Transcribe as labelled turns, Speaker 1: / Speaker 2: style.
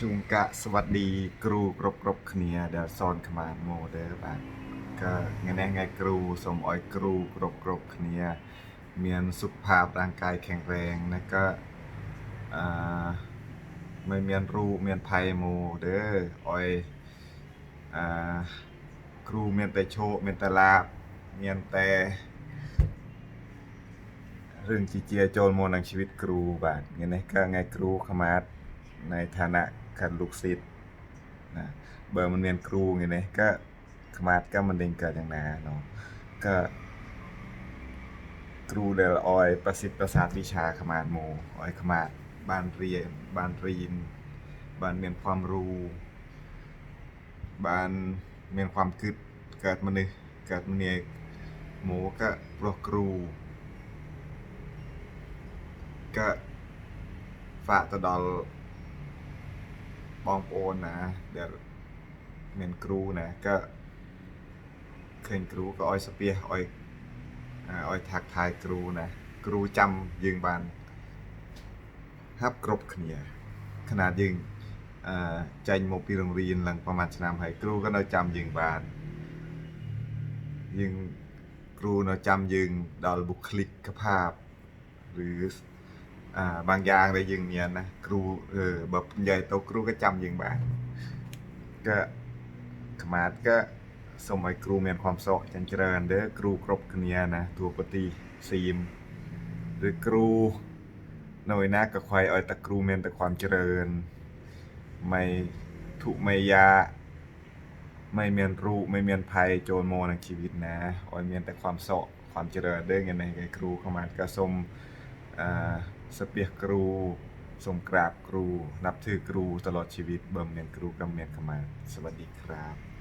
Speaker 1: จุងកៈสวัสดีគ្រូគ្រប់គ្រប់គ្នាដែលសនខ្មែរម៉ូដែលបាទក៏ថ្ងៃនេះថ្ងៃគ្រូសូមឲ្យគ្រូគ្រប់គ្រប់គ្នា មានសុខភាពរាងកាយแข็งแรงนะก็អឺไม่មានរូបមានភ័យម៉ូเด้อឲ្យអឺគ្រូមានតែโชคមានតែឡាបមានតែរឿងជាជាចូលមកនឹងជីវិតគ្រូបាទថ្ងៃនេះក៏ថ្ងៃគ្រូខ្មែរ ในฐานะคันลูกศิษย์นะเบอร์มันเรียนครูไงเนี่ยก็ขมาดก็มันเรีงเกิดอย่างนั้นเนาะก็ครูเดลออยประสิทธิ์ประสาทวิชาขมาดโมออยขมาดบานเรียนบานเรียนบานเรียนความรู้บานเรียนความคิดเกิดมันเลยเกิดมันเนี่ยโมก็ปลอกครูก็ฝากตะดอล បងប្អូនណាដែលមានគ្រូណាក៏ឃើញគ្រូក៏អោយស្ពះអោយ ឲ្យថាក់ทายគ្រូណាគ្រូចាំយើងបានហាប់គ្រប់គ្នាខណៈយើងអឺចេញមកពីរោងរៀនឡើងប្រហែលឆ្នាំហើយគ្រូក៏នៅចាំយើងបានយើងគ្រូនៅចាំយើងដល់បុគ្គលិកភាពឬ ่าบางอย่างได้ยิงเนียนนะครูเออแบบใหญ่โตครูก็จำยิงบ้างก็ขมาดก็สมัยครูเมียนความโศกจันเจริญเด้อครูครบเนียนะตัวปฏิซีมหรือครูหน่วยนักก็ควายอ่อยตะครูเมียนแต่ความเจริญ ไม่ถุไม่ยาไม่เมียนรู้ไม่เมียนภัยโจรโมในชีวิตนะออยเมียนแต่ความโศกความเจริญเด้อเงินในครูขมาดก็สมอ่า สเปียกรูสมกราบครู นับถือครูตลอดชีวิต เบิ่มเมียนครูกำเมียนขมา สวัสดีครับ